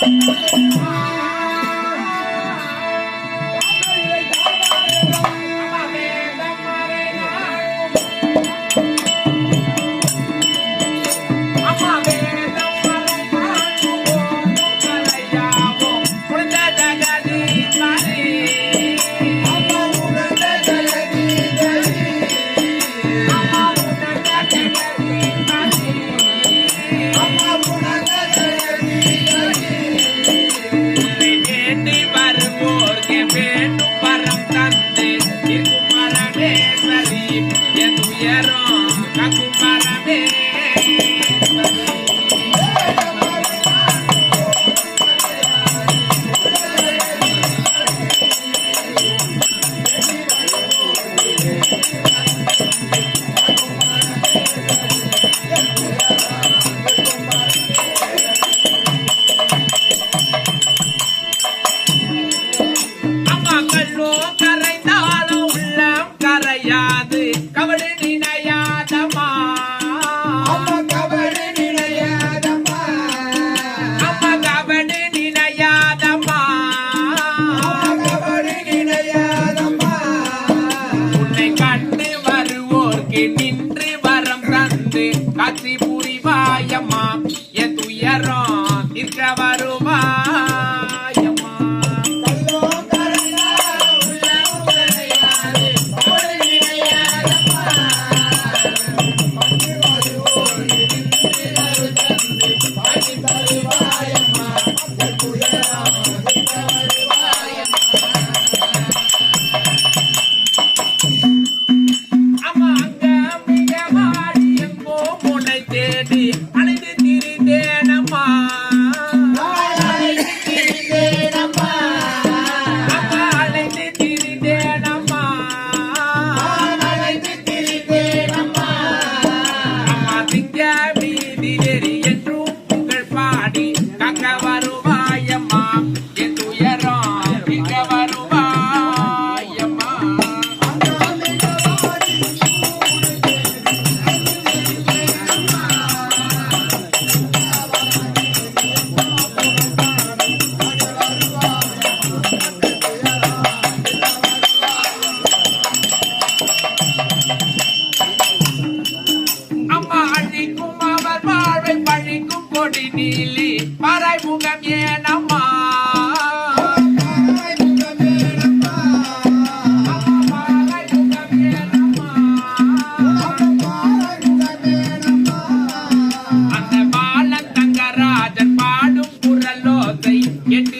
うん。Catumbá na ஆட்சி புரிவாயம்மா. நீலி மறைமுகம் ஏனம்மா. அந்த பாலத்தங்கராஜன் பாடும் குரலோசை எட்டு